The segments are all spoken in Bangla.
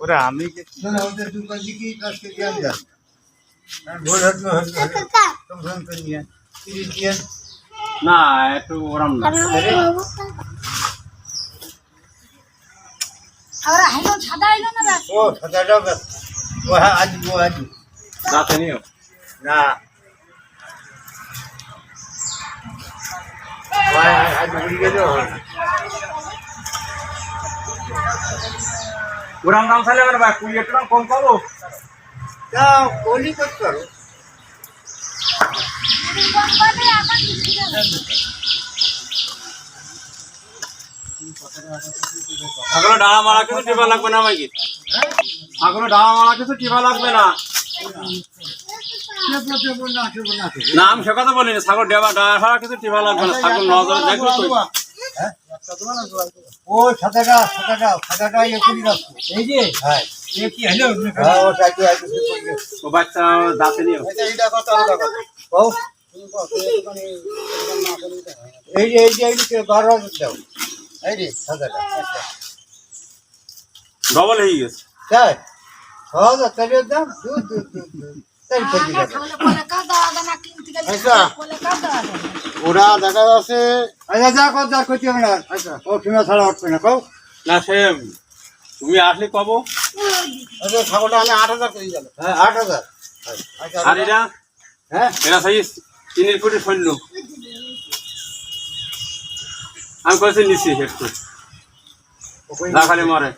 ওরে আমি যে না একটু ওরম না আমরা হাইলো সাদা আইলো না ব্যাস ও সাদাটা ব্যাস। ও হ্যাঁ আজ ও আজ রাতে নিও না ভাই আজ উড়ে গেল ওরম দাম চাইলে মানে ভাই কুড়ি একটু দাম কম পাবো তা করতে পারো ছাগলের ডাড়া মারা কিছু টিপা লাগবে না আমাকে ছাগলের ডাড়া মারা কিছু টিপা লাগবে না না আমি সে কথা বলিনি ছাগল ডেবা ডাড়া ছাড়া কিছু টিপা লাগবে না ছাগল নজরে কই ও সাদাটা সাদাটা সাদাটা ইয়ে করি রাখো এই যে? হ্যাঁ। এ কি হলো হ্যাঁ ও। ও বাচ্চা দাঁতে নিও কত এই যে এই যে এই যে বারো হাজার দাও। এই রে সাদাটা ডবল হয়ে গেছে। তাই? ছ হাজার তাহলে দাম তাই ওরা দেখা যাচ্ছে আচ্ছা যা কর যা করতে হবে না আচ্ছা ও সীমা ছাড়া উঠবে না কও। না সে তুমি আসলে কব? আচ্ছা ছাগলটা আমি আট হাজার করে গেল। হ্যাঁ আট হাজার। আচ্ছা আর এরা হ্যাঁ? এরা সেই তিনের ফুটি সৈন্য আমি কয়েছি নিছি একটু যা খালি মরে।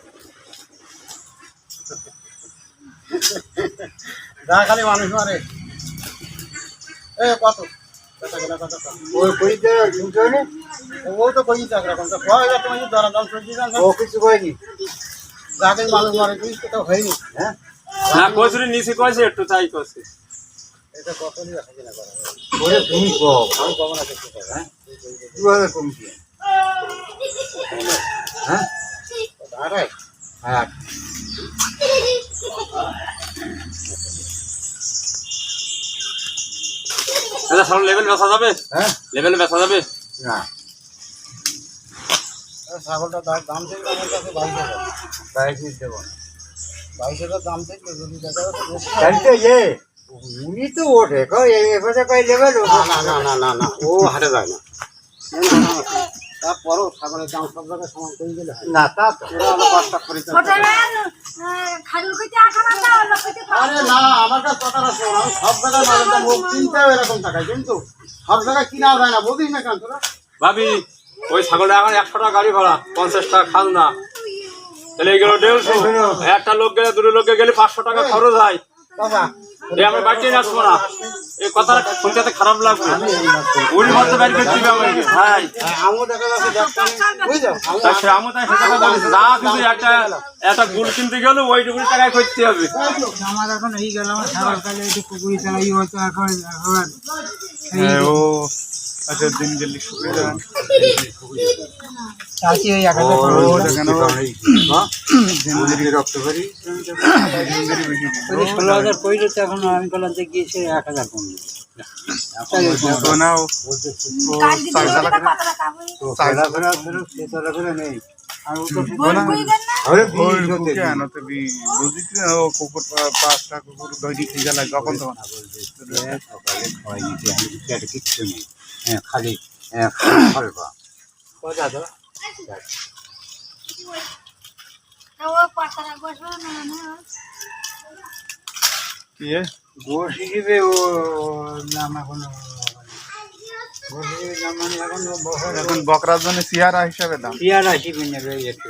যা খালি মানুষ মারে। এ কত? ও তো কই চাকরি এখন তো কয় হাজার তোমার দরা দাম সবজি দাম ও কিছু কয়নি যাকে মানুষ মারে তুই তো হয়নি। হ্যাঁ? না কইছি নিছি কয়েছে একটু চাই কয়েছে এটা কত রাখা কিনা করা ওরে তুমি কও। আমি কম না। কিছু হ্যাঁ? দু হাজার কমছি। হ্যাঁ? আড়াই। হ্যাঁ এটা সব লেভেল বেচা যাবে? হ্যাঁ? লেভেল বেচা যাবে? না। ছাগলটা দাম থেকে আমার কাছে বাইশ হাজার। বাইশ দেবো। না বাইশ হাজার দাম থেকে যদি দেখা যাচ্ছে ইয়ে উনি তো ওঠে। কই এবারে কই লেভেল না না না না না ও হাটে যায় না। তারপরও ছাগলের দাম সব জায়গায় সমান করে গেলে না তা ওরা পাঁচটা আরে না আমার কাছে কথা আছে আমি সব জায়গায় মালের দাম ও কিনতেও এরকম টাকায় কিন্তু সব জায়গায় কিনা যায় না বুঝিস না কেন তোরা? ভাবি ওই ছাগলটা এখন একশো টাকা গাড়ি ভাড়া পঞ্চাশ টাকা খান না। তাহলে এগুলো দেড়শো। একটা লোক গেলে দুটো লোক গেলে পাঁচশো টাকা খরচ হয়। বাবা আমরা বাড়িতে আসব না। এই কথাটা শুনতে খারাপ লাগবে। উনি মধ্যে বাড়ি করে দিবে আমাকে ভাই আমও তাই সে কথা বলেছি। যা কিছু একটা একটা গুল কিনতে গেলে ওইটুকু টাকায় করতে হবে। আমার এখন এই গেল আমার ছাগল কালে একটু পুকুরি চালাই হয়তো এখন এখন ও আচ্ছা দিন গেলে শুকিয়ে যাবেন চাষি ওই করি ওই ষোলো হাজার পড়লে তো এখন আমি বললাম যে গিয়েছে এক হাজার কমবে তো না। ও কাজ দিতে হবে পাতলা কাবুই চলাফেরা সে চলাফেরা নেই আর ও তো বই বই দেন না আরে ওই কুকে আনো তো বি বুঝিস না ও কুকুর পা- পাঁচটা কুকুর ধরি ঠিক গেল তখন তো সকালে খাওয়াই দিতে আমি পেটে কিচ্ছু নেই হ্যাঁ খালি ফলবা ও পাতলা বসবো না না কি এ? গোশ হিসেবে ও নাম এখন গোশ হিসেবে নাম মানে এখন ও বছর এখন বকরার জন্য সিয়ারা হিসাবে দাম পেয়ারা হিসেবে নেবে একটু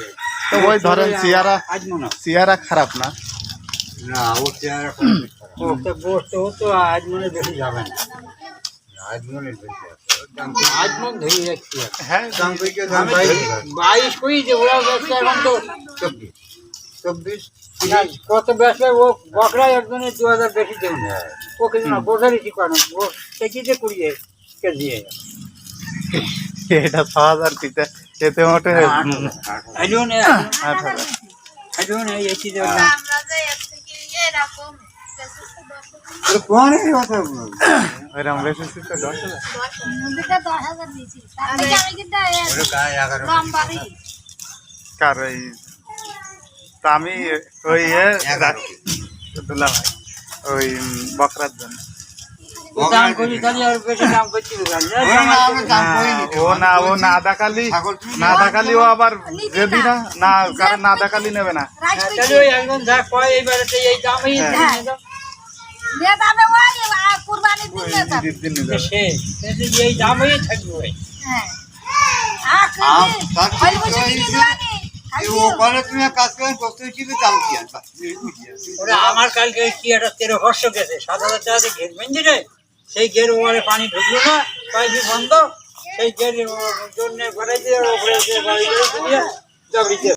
তো ওই ধরেন সিয়ারা আজ মনে হয় সিয়ারা খারাপ না না ও চেহারা ও তো গোশ তো ও তো আজ মনে বেশি যাবে না আজ মনে বেশি আজ মনে ধরে রাখছি হ্যাঁ দাম কইকে আমি বাইশ কই যে ওরা ব্যবসা এখন তো চব্বিশ চব্বিশ না, কত ব্যবসা ও বকরা একজনের দু হাজার বেশি দেবেন ও কিছু না বোঝারই ঠিক হয় না ও কেজিতে কুড়িয়ে কেজি এটা ছ হাজার দিতে এতে মোটে আইলুন আট হাজার আইলুন এই কার ওই তা আমি ওই এ দুলা ভাই ওই বকরাত বকরার জন্য। ও না ও না দেখালি না। দেখালি ও আবার যদি না? না। কারণ দেখালি নেবে যা হ্যাঁ। যে হ্যাঁ। আমার কালকে কি একটা তেরো বর্ষ গেছে সাত হাজার টাকা ঘের ভেঙে রে। সেই ঘের ওয়ারে পানি ঢুকলো না পাইপি বন্ধ সেই ঘের জন্য বাড়াই দিয়ে ওপরে দিয়ে বাড়ি করে দিয়ে